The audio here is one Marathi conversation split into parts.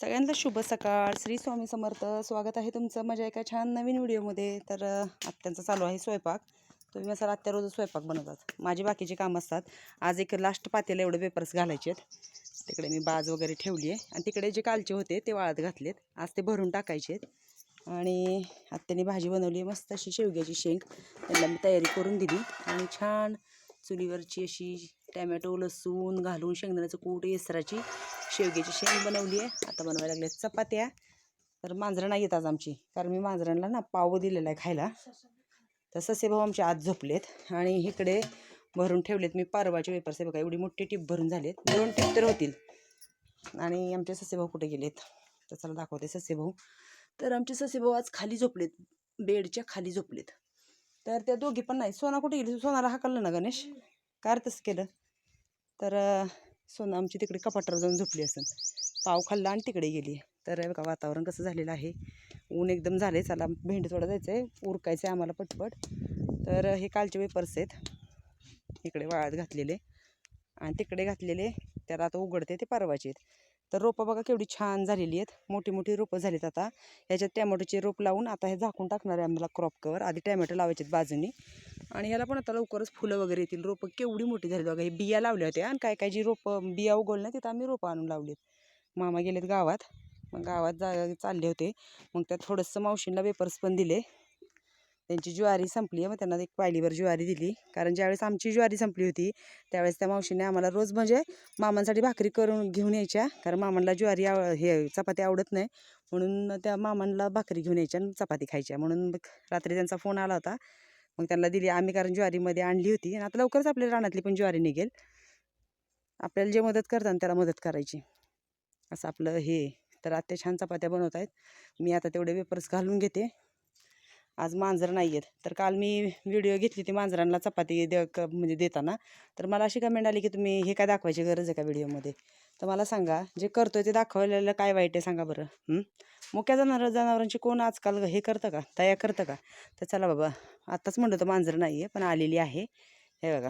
सगळ्यांना शुभ सकाळ. श्री स्वामी समर्थ. स्वागत आहे तुमचं माझ्या एका छान नवीन व्हिडिओमध्ये. तर अ, आत्यांचा चालू आहे स्वयंपाक. तुम्ही मसाला आत्या रोज स्वयंपाक बनवतात. माझे बाकीचे कामं असतात. आज एक लास्ट पातेला एवढे पेपर्स घालायचे आहेत. तिकडे मी बाज वगैरे ठेवली आहे आणि तिकडे जे कालचे होते ते वाळत घातलेत. आज ते भरून टाकायचे आहेत. आणि आत्याने भाजी बनवली मस्त अशी शेवग्याची शेंग. त्यांना मी तयारी करून दिली. आणि छान चुलीवरची अशी टॅमॅटो लसूण घालून शेंगदाण्याचं कूट येसराची शेवग्याची शेंग बनवली आहे. आता बनवायला लागल्या चपात्या. तर मांजरं नाही येत आज आमची. कारण मी मांजरांना ना पाव दिलेला आहे खायला. तर ससे भाऊ आमचे आज झोपलेत. आणि इकडे भरून ठेवलेत मी पारवाचे वेपरसे बघा एवढी मोठी टीप भरून झालेत. दोन टीप तर होतील. आणि आमचे ससे भाऊ कुठे गेलेत? तर चला दाखवते ससे भाऊ. तर आमचे ससे भाऊ आज खाली झोपलेत. बेडच्या खाली झोपलेत. तर त्या दोघी पण नाही. सोना कुठे गेली? सोनाला हाकललं ना गणेश? काय तसं केलं. तर सोनं आमची तिकडे कपाटावर जाऊन झोपली असेल पाव खाल्ला आणि तिकडे गेली. तर का बघा वातावरण कसं झालेलं आहे. ऊन एकदम झाले चला भेंडी थोडं जायचं आहे उरकायचं आहे आम्हाला पटपट. तर हे कालचे पेपर्स आहेत. इकडे वाळत घातलेले. आणि तिकडे घातलेले त्याला आता उघडते ते परवाचे आहेत. तर रोपं बघा केवढी छान झालेली आहेत. मोठी मोठी रोपं झालीत आता. याच्यात टॅमॅटोचे रोप लावून आता हे झाकून टाकणार आहे आम्हाला क्रॉप कवर आधी टॅमॅटो लावायचे आहेत बाजूनी. आणि ह्याला पण आता लवकरच फुलं वगैरे येतील. रोपं केवढी मोठी झाली बघा. हे बिया लावल्या होत्या. आणि काय काय जी रोपं बिया उगवल्या तिथं आम्ही रोपं आणून लावलीत. मामा गेलेत गावात. मग गावात जा चालले होते. मग त्यात थोडंसं मावशींना पेपर्स पण दिले. त्यांची ज्वारी संपली आहे. मग त्यांना एक पायलीभर ज्वारी दिली. कारण ज्यावेळेस आमची ज्वारी संपली होती त्यावेळेस त्या मावशीने आम्हाला रोज म्हणजे मामांसाठी भाकरी करून घेऊन यायच्या. कारण मामांना ज्वारी आव हे चपाती आवडत नाही. म्हणून त्या मामांना भाकरी घेऊन यायच्या आणि चपाती खायच्या. म्हणून रात्री त्यांचा फोन आला होता. मग त्यांना दिली. आम्ही कारण ज्वारीमध्ये आणली होती. आणि आता लवकरच आपल्या रानातली पण ज्वारी निघेल. आपल्याला जे मदत करतात त्याला मदत करायची. असं आपलं हे. तर आत्या छान चपात्या बनवत आहेत मी आता तेवढे वेपर्स घालून घेते. आज मांजर नाही आहेत. तर काल मी व्हिडिओ घेतली ती मांजरांना चपाती दे क म्हणजे देताना. तर मला अशी कमेंट आली की तुम्ही हे काय दाखवायची गरज आहे का व्हिडिओमध्ये तर मला सांगा जे करतोय ते दाखवलेलं काय वाईट आहे सांगा बरं. मोक्या मुक्या जनावर जनावरांची कोण आजकाल हे करतं का? तया करतं का? तर चला बाबा आत्ताच म्हणलं तर मांजर नाही आहे पण आलेली आहे. हे बघा.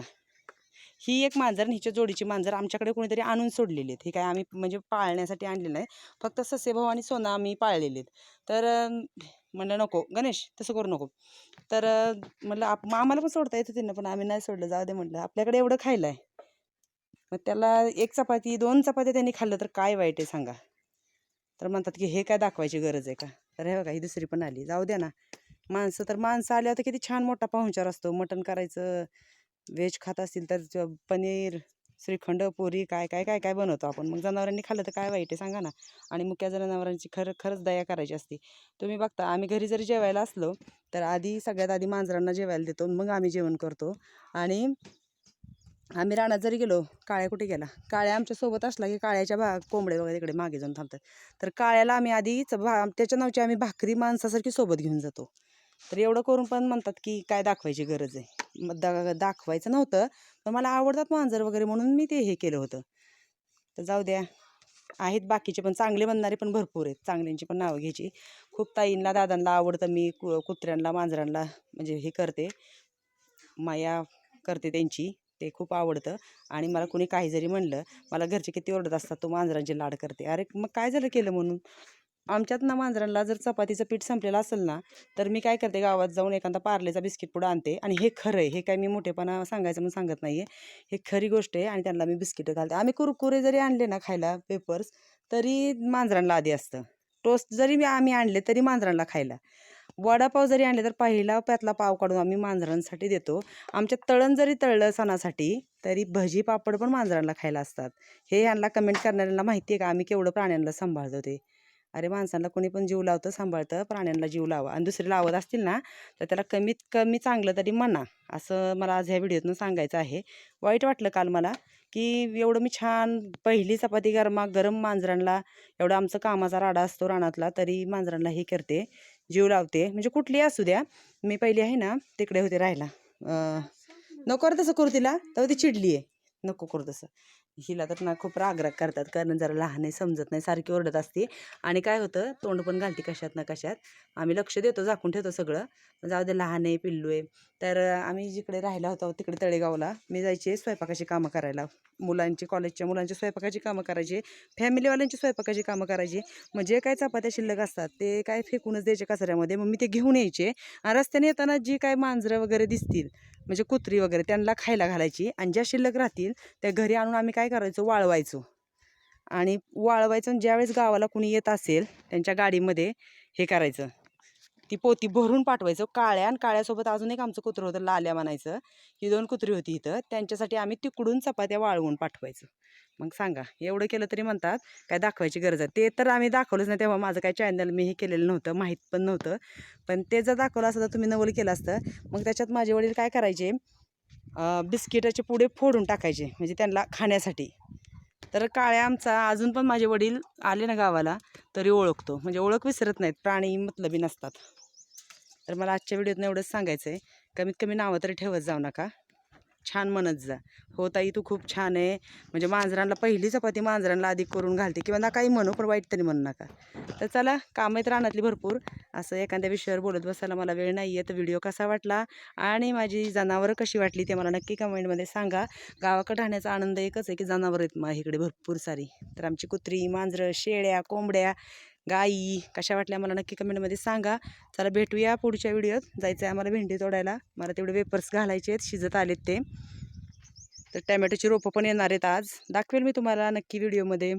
ही एक मांजर हिच्या जोडीची मांजर आमच्याकडे कोणीतरी आणून सोडलेली आहेत. ही काय आम्ही म्हणजे पाळण्यासाठी आणलेलं नाही. फक्त ससेभाऊ आणि सोना आम्ही पाळलेले आहेत. तर म्हणलं नको गणेश तसं करू नको. तर म्हणलं आप आम्हाला पण सोडता येतं त्यांना पण आम्ही नाही सोडलं जाऊ दे म्हटलं आपल्याकडे एवढं खायला आहे मग त्याला एक चपाती दोन चपाती त्यांनी खाल्लं तर काय वाईट आहे सांगा. तर म्हणतात की हे काय दाखवायची गरज आहे का? तर हे बघा ही दुसरी पण आली. जाऊ द्या ना माणसं तर माणसं आल्यावर तर किती छान मोठा पाहुणचार असतो. मटण करायचं व्हेज खात असतील तर पनीर श्रीखंड पुरी काय काय काय काय बनवतो आपण? मग जनावरांनी खाल्लं तर काय वाईट आहे? सांगा ना. आणि मुक्या जनावरांची खरं खरंच दया करायची असते. तुम्ही बघता आम्ही घरी जरी जेवायला असलो तर आधी सगळ्यात आधी मांजरांना जेवायला देतो मग आम्ही जेवण करतो. आणि आम्ही रानात जरी गेलो काळ्या कुठे गेला? काळ्या आमच्यासोबत असला की काळ्याच्या भा कोंबडे वगैरे इकडे मागे जाऊन थांबतात. तर काळ्याला आम्ही आधीच भा त्याच्या नावची आम्ही भाकरी माणसासारखी सोबत घेऊन जातो. तर एवढं करून पण म्हणतात की काय दाखवायची गरज आहे? दा दाखवायचं नव्हतं. पण मला आवडतात मांजर वगैरे म्हणून मी ते हे केलं होतं. तर जाऊ द्या. आहेत बाकीचे पण चांगले बनणारे पण भरपूर आहेत. चांगल्यांची पण नावं घ्यायची. खूप ताईंना दादांना आवडतं मी कु कुत्र्यांना मांजरांना म्हणजे हे करते. माया करते त्यांची. ते खूप आवडतं. आणि मला कुणी काही जरी म्हणलं मला घरचे किती ओरडत असतात तो मांजरांचे लाड करते. अरे मग काय झालं केलं म्हणून? आमच्यात ना मांजरांना जर चपातीचं पीठ संपलेलं असेल ना तर मी काय करते गावात जाऊन एखादा पार्लेचा बिस्किट पुडा आणते. आणि हे खरं आहे हे काय मी मोठेपणा सांगायचं म्हणून सांगत नाही आहे हे खरी गोष्ट आहे आणि त्यांना मी बिस्किटं घालते. आम्ही कुरकुरे जरी आणले ना खायला पेपर्स तरी मांजरांना आधी असतं. टोस्ट जरी मी आम्ही आणले तरी मांजरांना खायला. वडापाव जरी आणले तर पहिला त्यातला पाव काढून आम्ही मांजरांसाठी देतो. आमच्या तळण जरी तळलं सणासाठी तरी भजी पापड पण मांजरांना खायला असतात. हे यांना कमेंट करणाऱ्यांना माहिती आहे का? आम्ही केवढं प्राण्यांना सांभाळतो ते. अरे माणसांना कोणी पण जीव लावतं सांभाळतं प्राण्यांना जीव लावा. आणि दुसरे लावत असतील ना तर त्याला कमीत कमी चांगलं तरी म्हणा. असं मला आज ह्या व्हिडिओतून सांगायचं आहे. वाईट वाटलं काल मला की एवढं मी छान पहिली चपाती गरमा गरम मांजरांना एवढं आमचं कामाचा राडा असतो रानातला तरी मांजरांना हे करते जीव लावते. म्हणजे कुठली असू द्या मी पहिली आहे ना तिकडे होते राहायला. नको तसं करू तिला तर ती चिडली आहे नको करू तसं. हिला तर ना खूप रागराग करतात कारण जरा लहान आहे समजत नाही सारखी ओरडत असते. आणि काय होतं तोंड पण घालते कशात ना कशात. आम्ही लक्ष देतो झाकून ठेवतो सगळं. जाऊ दे लहान आहे पिल्लू आहे. तर आम्ही जिकडे राहिला होतो तिकडे तळेगावला. मी जायचे स्वयंपाकाची कामं करायला. मुलांची कॉलेजच्या मुलांची स्वयंपाकाची कामं करायची. फॅमिलीवाल्यांची स्वयंपाकाची कामं करायची. मग जे म्हणजे काय चपात्या शिल्लक असतात ते काय फेकूनच द्यायचे कचऱ्यामध्ये. मग मी ते घेऊन यायचे. आणि रस्त्याने येताना जी काय मांजरं वगैरे दिसतील म्हणजे कुत्री वगैरे त्यांना खायला घालायची आणि ज्या शिल्लक राहतील त्या घरी आणून आम्ही काय करायचो? वाळवायचो. आणि वाळवायचं आणि ज्यावेळेस गावाला कुणी येत असेल त्यांच्या गाडीमध्ये हे करायचं. ती पोती भरून पाठवायचं. काळ्या आणि काळ्यासोबत अजून एक आमचं कुत्रं होतं लाल्या म्हणायचं. ही दोन कुत्री होती इथं. त्यांच्यासाठी आम्ही तिकडून चपात्या वाळवून पाठवायचो. मग सांगा. एवढं केलं तरी म्हणतात काय दाखवायची गरज आहे. ते तर आम्ही दाखवलंच नाही तेव्हा. माझं काय चॅनल मी हे केलेलं नव्हतं माहीत पण नव्हतं. पण ते जर दाखवलं असतं तर तुम्ही नवल केलं असतं. मग त्याच्यात माझे वडील काय करायचे बिस्किटाचे पुढे फोडून टाकायचे म्हणजे त्यांना खाण्यासाठी. तर काळ्या आमचा अजून पण माझे वडील आले ना गावाला तरी ओळखतो. म्हणजे ओळख विसरत नाहीत प्राणी मतलबी नसतात. तर मला आजच्या व्हिडिओतनं एवढंच सांगायचं आहे कमीत कमी नावं तरी ठेवत जाऊ नका. छान म्हणत जा. हो ताई तू खूप छान आहे. म्हणजे मांजरांना पहिली चपाती मांजरांना अधिक करून घालते किंवा ना काही म्हणू पण वाईट तरी म्हणू नका. तर चला कामं आहेत रानातली भरपूर. असं एखाद्या विषयावर बोलत बसायला मला वेळ नाही आहे. तर व्हिडिओ कसा वाटला आणि माझी जनावरं कशी वाटली ते मला नक्की कमेंटमध्ये सांगा. गावाकडे राहण्याचा आनंद एकच आहे की जनावरं आहेत मा इकडे भरपूर सारी. तर आमची कुत्री मांजरं शेळ्या कोंबड्या गाई कशा वाटल्या मला नक्की कमेंटमध्ये सांगा. चला भेटूया पुढच्या व्हिडिओत. जायचं आहे आम्हाला भेंडी तोडायला. मला तेवढे वेपर्स घालायचे आहेत शिजत आलेत ते. तर टॅमॅटोची रोपं पण येणार आहेत आज. दाखवेल मी तुम्हाला नक्की व्हिडिओमध्ये.